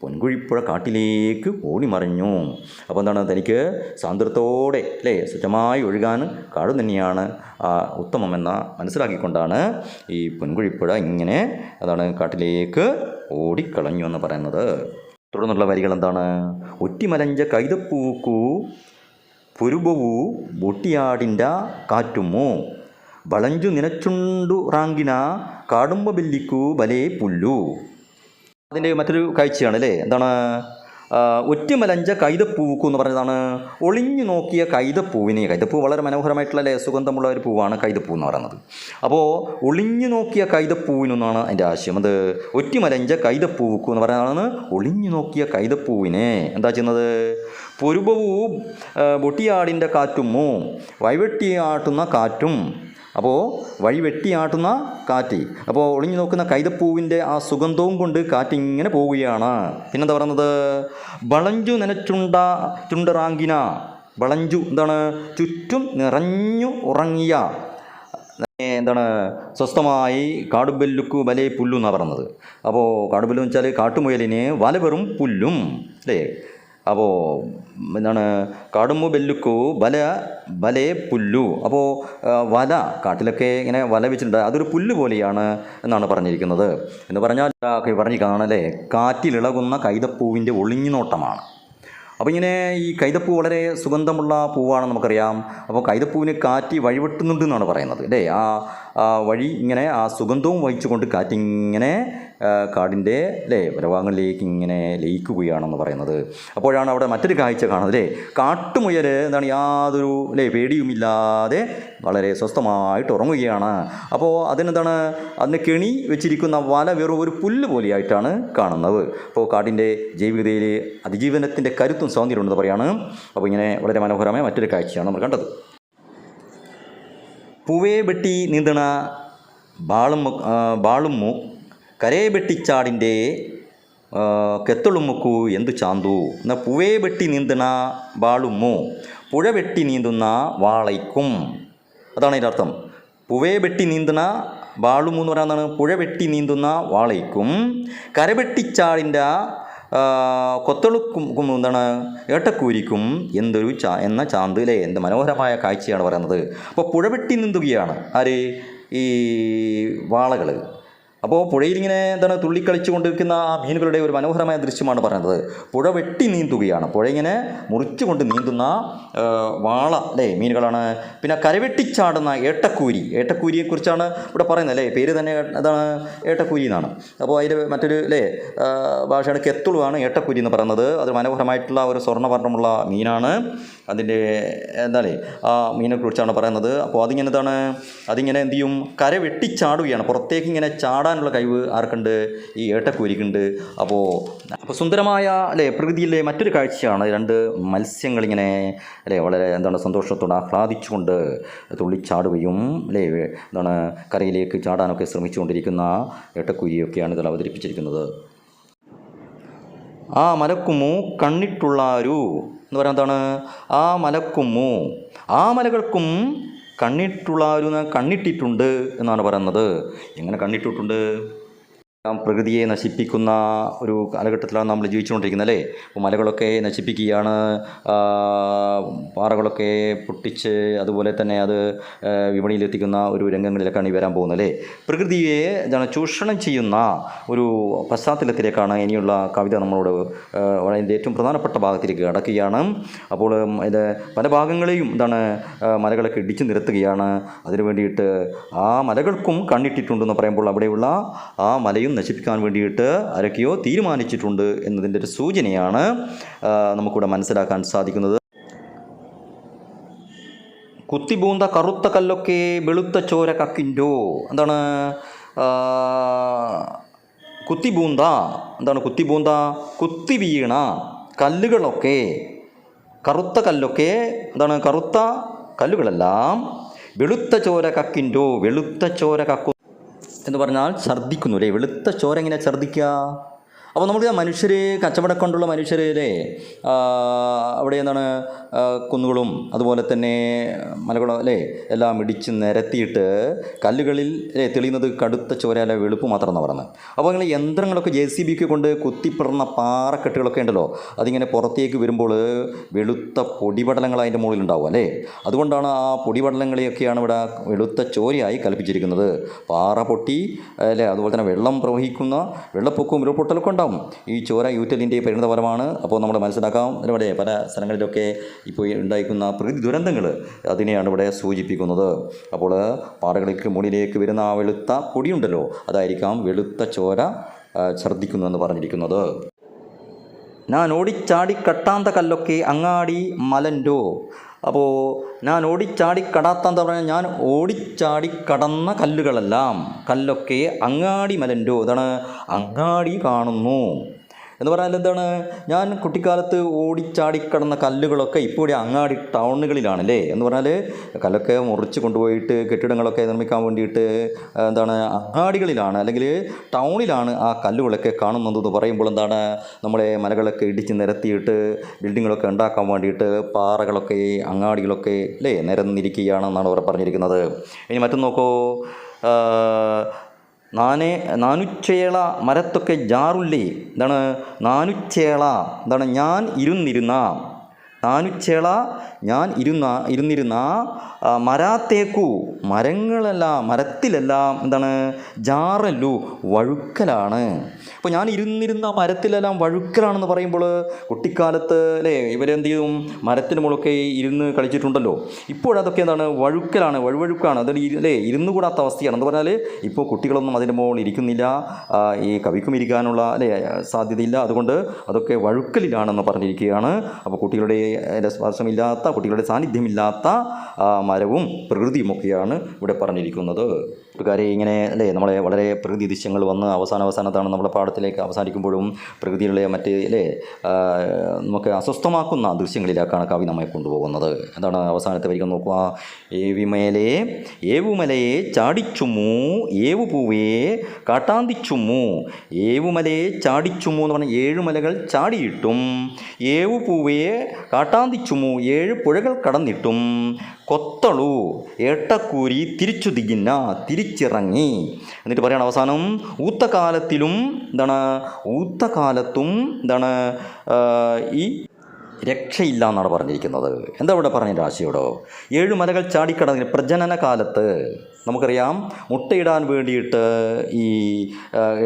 പൊൻകുഴിപ്പുഴ കാട്ടിലേക്ക് ഓടി മറിഞ്ഞു അപ്പോൾ എന്താണ്? തനിക്ക് സാന്ദ്രത്തോടെ അല്ലേ? സ്വച്ഛമായി ഒഴുകാൻ കാട് തന്നെയാണ് ഉത്തമമെന്ന മനസ്സിലാക്കിക്കൊണ്ടാണ് ഈ പൊൻകുഴിപ്പുഴ ഇങ്ങനെ അതാണ് കാട്ടിലേക്ക് ഓടിക്കളഞ്ഞു എന്ന് പറയുന്നത്. തുടർന്നുള്ള വരികൾ എന്താണ്? ഒറ്റിമലഞ്ച കൈതപ്പൂക്കു പുരുപവു ബൊട്ടിയാടിന്റെ കാറ്റുമോ? വളഞ്ചു നിനച്ചുണ്ടു റാങ്കിന കാടുമ്പ ബില്ലിക്കു ബലേ പുല്ലു. അതിന്റെ മറ്റൊരു കാഴ്ചയാണ് അല്ലേ എന്താണ്? ഒറ്റമലഞ്ച കൈതപ്പൂക്കു എന്ന് പറഞ്ഞതാണ്. ഒളിഞ്ഞു നോക്കിയ കൈതപ്പൂവിനെ കൈതപ്പൂ വളരെ മനോഹരമായിട്ടുള്ള സുഗന്ധമുള്ള ഒരു പൂവാണ് കൈതപ്പൂ എന്ന് പറയുന്നത്. അപ്പോൾ ഒളിഞ്ഞു നോക്കിയ കൈതപ്പൂവിനൊന്നാണ് അതിന്റെ ആശയം. അത് ഒറ്റമലഞ്ച കൈതപ്പൂക്കു എന്ന് പറയുന്നതാണ്. ഒളിഞ്ഞു നോക്കിയ കൈതപ്പൂവിനെ എന്താ ചെയ്യുന്നത്? പൊരുപവും ബൊട്ടിയാടിന്റെ കാറ്റുമോ വൈവെട്ടിയാട്ടുന്ന കാറ്റും അപ്പോൾ വഴി വെട്ടിയാട്ടുന്ന കാറ്റ്. അപ്പോൾ ഒളിഞ്ഞു നോക്കുന്ന കൈതപ്പൂവിന്റെ ആ സുഗന്ധവും കൊണ്ട് കാറ്റ് ഇങ്ങനെ പോവുകയാണ്. പിന്നെന്താ പറയുന്നത്? വളഞ്ചു നനച്ചുണ്ട ചുണ്ടറാങ്കിന. വളഞ്ചു എന്താണ്? ചുറ്റും നിറഞ്ഞു ഉറങ്ങിയ. എന്താണ്? സ്വസ്ഥമായി കാടുബെല്ലുക്കു വലേ പുല്ലു എന്നാണ് പറഞ്ഞത് അപ്പോൾ കാടുബെല്ലു എന്ന് വെച്ചാൽ കാട്ടുമുയലിന് വല വെറും പുല്ലും. അല്ലേ? അപ്പോൾ എന്താണ് കാടുമ്പു ബെല്ലുക്കു വല വലേ പുല്ലു. അപ്പോൾ വല കാട്ടിലൊക്കെ ഇങ്ങനെ വല വെച്ചിട്ടുണ്ട്. അതൊരു പുല്ല് പോലെയാണ് എന്നാണ് പറഞ്ഞിരിക്കുന്നത്. എന്ന് പറഞ്ഞാൽ ആ, പറഞ്ഞിരിക്കുന്നതാണ് അല്ലേ കാറ്റിലിളകുന്ന കൈതപ്പൂവിന്റെ ഒളിഞ്ഞു നോട്ടമാണ് അപ്പോൾ ഇങ്ങനെ ഈ കൈതപ്പൂ വളരെ സുഗന്ധമുള്ള പൂവാണെന്ന് നമുക്കറിയാം. അപ്പോൾ കൈതപ്പൂവിന് കാറ്റി വഴിവെട്ടുന്നുണ്ട് എന്നാണ് പറയുന്നത് അല്ലേ? ആ വഴി ഇങ്ങനെ ആ സുഗന്ധവും വഹിച്ചുകൊണ്ട് കാറ്റിങ്ങനെ കാടിന്റെ അല്ലേ വരവാങ്ങളിലേക്ക് ഇങ്ങനെ ലയിക്കുകയാണെന്ന് പറയുന്നത്. അപ്പോഴാണ് അവിടെ മറ്റൊരു കാഴ്ച കാണുന്നത് അല്ലേ കാട്ടുമുയൽ എന്താണ് യാതൊരു അല്ലേ പേടിയുമില്ലാതെ വളരെ സ്വസ്ഥമായിട്ട് ഉറങ്ങുകയാണ്. അപ്പോൾ അതിനെന്താണ് അതിന് കെണി വെച്ചിരിക്കുന്ന വല വെറും ഒരു പുല്ല് പോലെയായിട്ടാണ് കാണുന്നത്. അപ്പോൾ കാടിന്റെ ജൈവികതയിൽ അതിജീവനത്തിന്റെ കരുത്തും സൗന്ദര്യമുണ്ടെന്ന് പറയാണ്. അപ്പോൾ ഇങ്ങനെ വളരെ മനോഹരമായ മറ്റൊരു കാഴ്ചയാണ് നമ്മൾ കണ്ടത്. പൂവേ വെട്ടി നീന്തണ ബാളും ബാളുമ്മു കരയെ ബെട്ടിച്ചാടിന്റെ കെത്തളുമുക്കു എന്തു ചാന്തു? എന്നാൽ പൂവേ വെട്ടി നീന്തണ ബാളുമ്മു പുഴ വെട്ടി നീന്തുന്ന വാളയ്ക്കും. അതാണ് അതിന്റെ അർത്ഥം. പുവേ വെട്ടി നീന്തണ ബാളുമു എന്ന് പറയുന്നതാണ് പുഴ വെട്ടി നീന്തുന്ന വാളയ്ക്കും. കരവെട്ടിച്ചാടിന്റെ കൊത്തളുക്കും എന്താണ് ഏട്ടക്കൂരിക്കും എന്തൊരു ചാ എന്ന ചാന്തിലെ എന്ത് മനോഹരമായ കാഴ്ചയാണ് പറയുന്നത്. അപ്പോൾ പുഴവെട്ടി നീന്തുകയാണ്. ആര്? ഈ വാളകൾ അപ്പോൾ പുഴയിലിങ്ങനെ എന്താണ് തുള്ളിക്കളിച്ചു കൊണ്ടിരിക്കുന്ന ആ മീനുകളുടെ ഒരു മനോഹരമായ ദൃശ്യമാണ് പറയുന്നത്. പുഴ വെട്ടി നീന്തുകയാണ്. പുഴ ഇങ്ങനെ മുറിച്ചുകൊണ്ട് നീന്തുന്ന വാള അല്ലേ മീനുകളാണ്. പിന്നെ കരവെട്ടിച്ചാടുന്ന ഏട്ടക്കൂരി. ഏട്ടക്കൂരിയെക്കുറിച്ചാണ് ഇവിടെ പറയുന്നത് അല്ലേ? പേര് തന്നെ അതാണ് ഏട്ടക്കൂരി എന്നാണ്. അപ്പോൾ അതിന്റെ മറ്റൊരു അല്ലേ ഭാഷയാണ് കെത്തുളുവാണ് ഏട്ടക്കൂരി എന്ന് പറയുന്നത്. അത് മനോഹരമായിട്ടുള്ള ഒരു സ്വർണവർണമുള്ള മീനാണ്. അതിന്റെ എന്താണ് ആ മീനെക്കുറിച്ചാണ് പറയുന്നത്. അപ്പോൾ അതിങ്ങനെ എന്താണ് അതിങ്ങനെ എന്ത് ചെയ്യും? കര വെട്ടിച്ചാടുകയാണ് പുറത്തേക്ക് ഇങ്ങനെ ചാടാനുള്ള കഴിവ് ആർക്കുണ്ട്? ഈ ഏട്ടക്കൂരിക്കുണ്ട്. അപ്പോൾ അപ്പോൾ സുന്ദരമായ അല്ലേ പ്രകൃതിയിലെ മറ്റൊരു കാഴ്ചയാണ്. രണ്ട് മത്സ്യങ്ങളിങ്ങനെ അല്ലേ വളരെ എന്താണ് സന്തോഷത്തോടെ ആഹ്ലാദിച്ചുകൊണ്ട് തുള്ളിച്ചാടുകയും അല്ലേ എന്താണ് കരയിലേക്ക് ചാടാനൊക്കെ ശ്രമിച്ചുകൊണ്ടിരിക്കുന്ന ഏട്ടക്കുരിയൊക്കെയാണ് ഇതിൽ അവതരിപ്പിച്ചിരിക്കുന്നത്. ആ മലക്കുമു കണ്ണിട്ടുള്ളാരു എന്ന് പറയാൻ എന്താണ്? ആ മലക്കുമു ആ മലകൾക്കും കണ്ണിട്ടുള്ളാരു എന്ന് കണ്ണിട്ടിട്ടുണ്ട് എന്നാണ് പറയുന്നത്. എങ്ങനെ കണ്ണിട്ടിട്ടുണ്ട്? പ്രകൃതിയെ നശിപ്പിക്കുന്ന ഒരു കാലഘട്ടത്തിലാണ് നമ്മൾ ജീവിച്ചുകൊണ്ടിരിക്കുന്നത് അല്ലേ? അപ്പോൾ മലകളൊക്കെ നശിപ്പിക്കുകയാണ് പാറകളൊക്കെ പൊട്ടിച്ച് അതുപോലെ തന്നെ അത് വിപണിയിലെത്തിക്കുന്ന ഒരു രംഗങ്ങളിലേക്കാണ് ഈ വരാൻ പോകുന്നത് അല്ലേ? പ്രകൃതിയെ ചൂഷണം ചെയ്യുന്ന ഒരു പശ്ചാത്തലത്തിലേക്കാണ് ഇനിയുള്ള കവിത നമ്മളോട് അതിന്റെ ഏറ്റവും പ്രധാനപ്പെട്ട ഭാഗത്തിലേക്ക് കടക്കുകയാണ്. അപ്പോൾ ഇത് പല ഭാഗങ്ങളെയും എന്താണ് മലകളൊക്കെ ഇടിച്ചു നിരത്തുകയാണ്. അതിനു വേണ്ടിയിട്ട് ആ മലകൾക്കും കണ്ണിട്ടിട്ടുണ്ടെന്ന് പറയുമ്പോൾ അവിടെയുള്ള ആ മലയും നശിപ്പിക്കാൻ വേണ്ടിയിട്ട് ആരൊക്കെയോ തീരുമാനിച്ചിട്ടുണ്ട് എന്നതിന്റെ ഒരു സൂചനയാണ് നമുക്കിവിടെ മനസ്സിലാക്കാൻ സാധിക്കുന്നത്. കുത്തിബൂന്ത കറുത്ത കല്ലൊക്കെ വെളുത്ത ചോര കക്കിന്റോ എന്താണ് കുത്തിബൂന്ത? എന്താണ് കുത്തിബൂന്ത? കുത്തി വീണ കല്ലുകളൊക്കെ കറുത്ത കല്ലൊക്കെ എന്താണ് കറുത്ത കല്ലുകളെല്ലാം വെളുത്ത ചോര കക്കിന്റോ വെളുത്ത ചോര കക്കു എന്ന് പറഞ്ഞാൽ ഛർദ്ദിക്കുന്നു അല്ലേ? വെളുത്ത ചോര എങ്ങനെ ഛർദ്ദിക്കുക? അപ്പോൾ നമുക്ക് മനുഷ്യർ കച്ചവടം കൊണ്ടുള്ള മനുഷ്യരെ അവിടെ എന്താണ് കുന്നുകളും അതുപോലെ തന്നെ മലകളും അല്ലേ എല്ലാം ഇടിച്ച് നിരത്തിയിട്ട് കല്ലുകളിൽ അല്ലേ തെളിയുന്നത് കടുത്ത ചോരയല്ല വെളുപ്പ് മാത്രമെന്ന് പറഞ്ഞത് അപ്പോൾ അങ്ങനെ യന്ത്രങ്ങളൊക്കെ ജെ സി ബിക്ക് കൊണ്ട് കുത്തിപ്പിറന്ന പാറക്കെട്ടുകളൊക്കെ ഉണ്ടല്ലോ അതിങ്ങനെ പുറത്തേക്ക് വരുമ്പോൾ വെളുത്ത പൊടിപടലങ്ങൾ അതിന്റെ മുകളിൽ ഉണ്ടാവും അല്ലേ അതുകൊണ്ടാണ് ആ പൊടിപടലങ്ങളെയൊക്കെയാണ് ഇവിടെ വെളുത്ത ചോരയായി കൽപ്പിച്ചിരിക്കുന്നത് പാറ പൊട്ടി അല്ലേ അതുപോലെ തന്നെ വെള്ളം പ്രവഹിക്കുന്ന വെള്ളപ്പൊക്കവും ഉരുൾപൊട്ടലൊക്കെ ഉണ്ടാവും ഈ ചോര യൂറ്റലിന്റെ പരിണിതഫലമാണ്. അപ്പോൾ നമ്മൾ മനസ്സിലാക്കാം. ഇവിടെ പല സ്ഥലങ്ങളിലൊക്കെ ഇപ്പോൾ ഉണ്ടായിരിക്കുന്ന പ്രകൃതി ദുരന്തങ്ങൾ അതിനെയാണ് ഇവിടെ സൂചിപ്പിക്കുന്നത്. അപ്പോൾ പാറകൾക്ക് മുകളിലേക്ക് വരുന്ന ആ വെളുത്ത പൊടിയുണ്ടല്ലോ അതായിരിക്കാം വെളുത്ത ചോര ഛർദ്ദിക്കുന്നു എന്ന് പറഞ്ഞിരിക്കുന്നത്. ഞാൻ ഓടിച്ചാടി കട്ടാന്ത കല്ലൊക്കെ അങ്ങാടി മലന്റോ അപ്പോൾ ഞാൻ ഓടിച്ചാടി കടാത്താന്ത പറഞ്ഞാൽ ഞാൻ ഓടിച്ചാടി കടന്ന കല്ലുകളെല്ലാം കല്ലൊക്കെ അങ്ങാടി മലന്റോ അതാണ് അങ്ങാടി കാണുന്നു. എന്ന് പറഞ്ഞാൽ എന്താണ്? ഞാൻ കുട്ടിക്കാലത്ത് ഓടിച്ചാടി കടന്ന കല്ലുകളൊക്കെ ഇപ്പോൾ ഇവിടെ അങ്ങാടി ടൗണുകളിലാണല്ലേ? എന്ന് പറഞ്ഞാൽ കല്ലൊക്കെ മുറിച്ച് കൊണ്ടുപോയിട്ട് കെട്ടിടങ്ങളൊക്കെ നിർമ്മിക്കാൻ വേണ്ടിയിട്ട് എന്താണ് അങ്ങാടികളിലാണ്. അല്ലെങ്കിൽ ടൗണിലാണ് ആ കല്ലുകളൊക്കെ കാണുന്നത് എന്ന് പറയുമ്പോൾ എന്താണ്? നമ്മളെ മലകളൊക്കെ ഇടിച്ച് നിരത്തിയിട്ട് ബിൽഡിങ്ങുകളൊക്കെ ഉണ്ടാക്കാൻ വേണ്ടിയിട്ട് പാറകളൊക്കെ അങ്ങാടികളൊക്കെ അല്ലേ നിരന്നിരിക്കുകയാണെന്നാണ് അവർ പറഞ്ഞിരിക്കുന്നത്. ഇനി മറ്റൊന്ന് നോക്കൂ. നാനേ നാനുച്ചേള മരത്തൊക്കെ ജാറുല്ലേ എന്താണ് നാനുച്ചേള എന്താണ് ഞാൻ ഇരുന്നിരുന്ന നാനുച്ചേള ഞാൻ ഇരുന്ന ഇരുന്നിരുന്ന മരാത്തേക്കു. മരങ്ങളെല്ലാം മരത്തിലെല്ലാം എന്താണ് ജാറല്ലു. വഴുക്കലാണ്. അപ്പോൾ ഞാൻ ഇരുന്നിരുന്ന ആ മരത്തിലെല്ലാം വഴുക്കലാണെന്ന് പറയുമ്പോൾ കുട്ടിക്കാലത്ത് അല്ലേ ഇവരെന്ത് ചെയ്യും? മരത്തിന് മുകളൊക്കെ ഇരുന്ന് കളിച്ചിട്ടുണ്ടല്ലോ. ഇപ്പോഴതൊക്കെ എന്താണ്? വഴുക്കലാണ് വഴുവഴുക്കാണ്. അത് ഇരു- അല്ലേ ഇരുന്ന് കൂടാത്ത അവസ്ഥയാണ്. എന്ന് പറഞ്ഞാൽ ഇപ്പോൾ കുട്ടികളൊന്നും അതിന്റെ മുകളിൽ ഇരിക്കുന്നില്ല. ഈ കവിക്കും ഇരിക്കാനുള്ള അല്ലേ സാധ്യതയില്ല. അതുകൊണ്ട് അതൊക്കെ വഴുക്കലിലാണെന്ന് പറഞ്ഞിരിക്കുകയാണ്. അപ്പോൾ കുട്ടികളുടെ രസപാർശമില്ലാത്ത സ്പർശമില്ലാത്ത കുട്ടികളുടെ സാന്നിധ്യമില്ലാത്ത മരവും പ്രകൃതിയുമൊക്കെയാണ് ഇവിടെ പറഞ്ഞിരിക്കുന്നത്. കൂട്ടുകാരെ ഇങ്ങനെ അല്ലേ നമ്മളെ വളരെ പ്രകൃതി ദൃശ്യങ്ങൾ വന്ന് അവസാന അവസാനത്താണ് നമ്മുടെ പാഠത്തിലേക്ക് അവസാനിക്കുമ്പോഴും പ്രകൃതിയിലെ മറ്റ് അല്ലേ നമുക്ക് അസ്വസ്ഥമാക്കുന്ന ദൃശ്യങ്ങളിലേക്കാണ് കവി നമ്മെ കൊണ്ടുപോകുന്നത്. എന്താണ് അവസാനത്തെ വരിക നോക്കുക. ഏവിമേലെ ഏവുമലയെ ചാടിച്ചുമു ഏവു പൂവേ കാട്ടാന്തിച്ചുമു. ഏവുമലയെ ചാടിച്ചുമു എന്ന് പറഞ്ഞാൽ ഏഴ് മലകൾ ചാടിയിട്ടും ഏവു പൂവേ കാട്ടാന്തിച്ചുമു ഏഴ് പുഴകൾ കടന്നിട്ടും കൊത്തളു ഏട്ടക്കൂരി തിരിച്ചു തികിന്ന തിരിച്ചിറങ്ങി. എന്നിട്ട് പറയണം അവസാനം ഊത്തകാലത്തിലും എന്താണ് ഊത്തകാലത്തും എന്താണ് ഈ രക്ഷയില്ല എന്നാണ് പറഞ്ഞിരിക്കുന്നത്. എന്താ ഇവിടെ പറഞ്ഞ രാശിയോടോ? ഏഴ് മലകൾ ചാടിക്കടന്ന് പ്രജനന കാലത്ത് നമുക്കറിയാം മുട്ടയിടാൻ വേണ്ടിയിട്ട് ഈ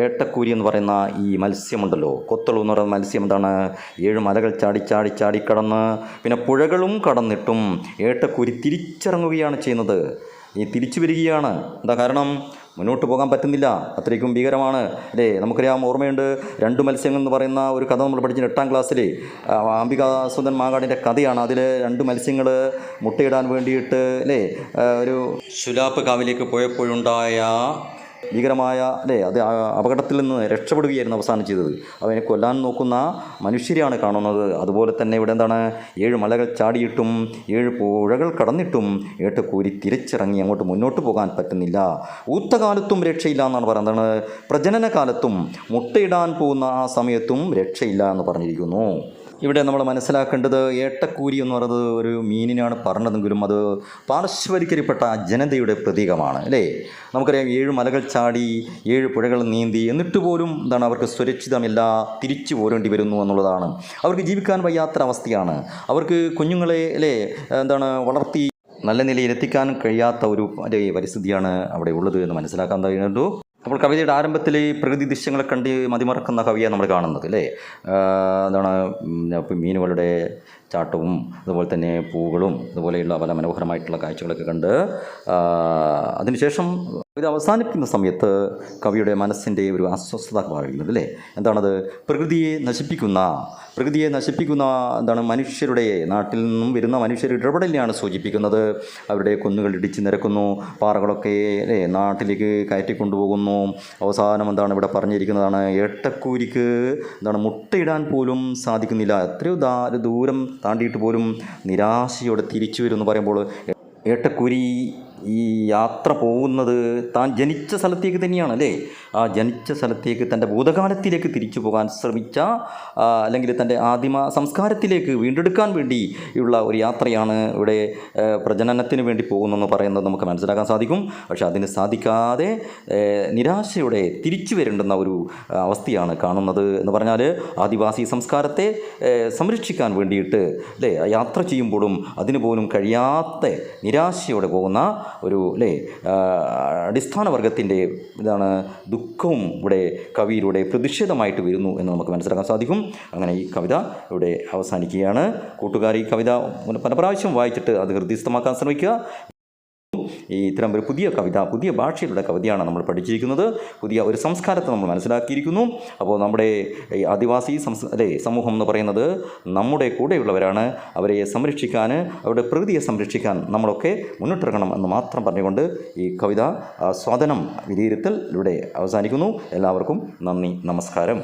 ഏട്ടക്കൂരി എന്ന് പറയുന്ന ഈ മത്സ്യമുണ്ടല്ലോ. കൊത്തളു എന്ന് പറയുന്ന മത്സ്യം എന്താണ്? ഏഴ് മലകൾ ചാടി ചാടി ചാടിക്കടന്ന് പിന്നെ പുഴകളും കടന്നിട്ടും ഏട്ടക്കൂരി തിരിച്ചിറങ്ങുകയാണ് ചെയ്യുന്നത്. ഈ തിരിച്ചു വരികയാണ്. എന്താ കാരണം? മുന്നോട്ട് പോകാൻ പറ്റുന്നില്ല. അത്രയ്ക്കും ഭീകരമാണ്. അല്ലേ നമുക്കറിയാം ഓർമ്മയുണ്ട് രണ്ട് മത്സ്യങ്ങൾ എന്ന് പറയുന്ന ഒരു കഥ നമ്മൾ പഠിച്ച എട്ടാം ക്ലാസ്സിൽ അംബികാസുന്ദൻ മാങ്ങാടിന്റെ കഥയാണ്. അതിൽ രണ്ട് മത്സ്യങ്ങൾ മുട്ടയിടാൻ വേണ്ടിയിട്ട് അല്ലേ? ഒരു ശുലാപ്പ് കാവിലേക്ക് പോയപ്പോഴുണ്ടായ ഭീകരമായ അല്ലേ അത് അപകടത്തിൽ നിന്ന് രക്ഷപ്പെടുകയായിരുന്നു അവസാനം ചെയ്തത്. അവനെ കൊല്ലാൻ നോക്കുന്ന മനുഷ്യരെയാണ് കാണുന്നത്. അതുപോലെ തന്നെ ഇവിടെ എന്താണ് ഏഴ് മലകൾ ചാടിയിട്ടും ഏഴ് പുഴകൾ കടന്നിട്ടും ഏട്ട് ഏട്ടക്കൂരി തിരിച്ചിറങ്ങി അങ്ങോട്ട് മുന്നോട്ട് പോകാൻ പറ്റുന്നില്ല. ഊത്തകാലത്തും രക്ഷയില്ല എന്നാണ് പറയുന്നത്. എന്താണ് പ്രജനന കാലത്തും മുട്ടയിടാൻ പോകുന്ന ആ സമയത്തും രക്ഷയില്ല എന്ന് പറഞ്ഞിരിക്കുന്നു. ഇവിടെ നമ്മൾ മനസ്സിലാക്കേണ്ടത് ഏട്ടക്കൂരി എന്ന് പറയുന്നത് ഒരു മീനിനാണ് പറഞ്ഞതെങ്കിലും അത് പാർശ്വവൽക്കരിക്കപ്പെട്ട ജനതയുടെ പ്രതീകമാണ് അല്ലേ? നമുക്കറിയാം ഏഴ് മലകൾ ചാടി ഏഴ് പുഴകൾ നീന്തി എന്നിട്ട് പോലും എന്താണ് അവർക്ക് സുരക്ഷിതമില്ല തിരിച്ചു പോരേണ്ടി വരുന്നു എന്നുള്ളതാണ്. അവർക്ക് ജീവിക്കാൻ വയ്യാത്തൊരവസ്ഥയാണ് അവർക്ക് കുഞ്ഞുങ്ങളെ അല്ലേ എന്താണ് വളർത്തി നല്ല നിലയിൽ എത്തിക്കാൻ കഴിയാത്ത ഒരു പരിസ്ഥിതിയാണ് അവിടെ ഉള്ളത് എന്ന് മനസ്സിലാക്കാൻ കഴിയുന്നുണ്ടോ? അപ്പോൾ കവിതയുടെ ആരംഭത്തിൽ പ്രകൃതി ദൃശ്യങ്ങളെ കണ്ട് മതിമറക്കുന്ന കവിയാണ് നമ്മൾ കാണുന്നത് അല്ലേ? എന്താണ് മീനുകളുടെ ചാട്ടവും അതുപോലെ തന്നെ പൂവുകളും അതുപോലെയുള്ള പല മനോഹരമായിട്ടുള്ള കാഴ്ചകളൊക്കെ കണ്ട് അതിനുശേഷം ഇത് അവസാനിപ്പിക്കുന്ന സമയത്ത് കവിയുടെ മനസ്സിന്റെ ഒരു അസ്വസ്ഥത പറയുന്നത് അല്ലേ? എന്താണത്? പ്രകൃതിയെ നശിപ്പിക്കുന്ന പ്രകൃതിയെ നശിപ്പിക്കുന്ന എന്താണ് മനുഷ്യരുടെ നാട്ടിൽ നിന്നും വരുന്ന മനുഷ്യരുടെ ഇടപെടലിനെയാണ് സൂചിപ്പിക്കുന്നത്. അവരുടെ കുന്നുകൾ ഇടിച്ചു നിരക്കുന്നു പാറകളൊക്കെ അല്ലേ നാട്ടിലേക്ക് കയറ്റിക്കൊണ്ടുപോകുന്നു. അവസാനം എന്താണ് ഇവിടെ പറഞ്ഞിരിക്കുന്നതാണ്? ഏട്ടക്കൂരിക്ക് എന്താണ് മുട്ടയിടാൻ പോലും സാധിക്കുന്നില്ല. എത്രയോ ദാ ദൂരം താണ്ടിയിട്ട് പോലും നിരാശയോടെ തിരിച്ചു വരും എന്ന് പറയുമ്പോൾ ഏട്ടക്കുരി ഈ യാത്ര പോകുന്നത് താൻ ജനിച്ച സ്ഥലത്തേക്ക് തന്നെയാണ് അല്ലേ? ആ ജനിച്ച സ്ഥലത്തേക്ക് തന്റെ ഭൂതകാലത്തിലേക്ക് തിരിച്ചു പോകാൻ ശ്രമിച്ച അല്ലെങ്കിൽ തന്റെ ആദിമ സംസ്കാരത്തിലേക്ക് വീണ്ടെടുക്കാൻ വേണ്ടി ഉള്ള ഒരു യാത്രയാണ് ഇവിടെ പ്രജനനത്തിന് വേണ്ടി പോകുന്നതെന്ന് പറയുന്നത് നമുക്ക് മനസ്സിലാക്കാൻ സാധിക്കും. പക്ഷേ അതിന് സാധിക്കാതെ നിരാശയോടെ തിരിച്ചു വരേണ്ടുന്ന ഒരു അവസ്ഥയാണ് കാണുന്നത് എന്ന് പറഞ്ഞാൽ ആദിവാസി സംസ്കാരത്തെ സംരക്ഷിക്കാൻ വേണ്ടിയിട്ട് അല്ലേ? യാത്ര ചെയ്യുമ്പോഴും അതിന് പോലും കഴിയാത്ത നിരാശയോടെ പോകുന്ന ഒരു അല്ലേ? അടിസ്ഥാന വർഗത്തിന്റെ ഇതാണ് ദുഃഖവും ഇവിടെ കവിയിലൂടെ പ്രതിഷേധമായിട്ട് വരുന്നു എന്ന് നമുക്ക് മനസ്സിലാക്കാൻ സാധിക്കും. അങ്ങനെ ഈ കവിത ഇവിടെ അവസാനിക്കുകയാണ്. കൂട്ടുകാർ ഈ കവിത പല പ്രാവശ്യം വായിച്ചിട്ട് അത് ഹൃദയസ്ഥമാക്കാൻ ശ്രമിക്കുക. ഈ ഇത്തരം ഒരു പുതിയ കവിത പുതിയ ഭാഷയിലുള്ള കവിതയാണ് നമ്മൾ പഠിച്ചിരിക്കുന്നത്. പുതിയ ഒരു സംസ്കാരത്തെ നമ്മൾ മനസ്സിലാക്കിയിരിക്കുന്നു. അപ്പോൾ നമ്മുടെ ആദിവാസി സംസ് അല്ലേ സമൂഹം എന്ന് പറയുന്നത് നമ്മുടെ കൂടെയുള്ളവരാണ്. അവരെ സംരക്ഷിക്കാൻ അവരുടെ പ്രകൃതിയെ സംരക്ഷിക്കാൻ നമ്മളൊക്കെ മുന്നിട്ടിറങ്ങണം എന്ന് മാത്രം പറഞ്ഞുകൊണ്ട് ഈ കവിത സ്വാധനം വിലയിരുത്തൽ ഇവിടെ അവസാനിക്കുന്നു. എല്ലാവർക്കും നന്ദി നമസ്കാരം.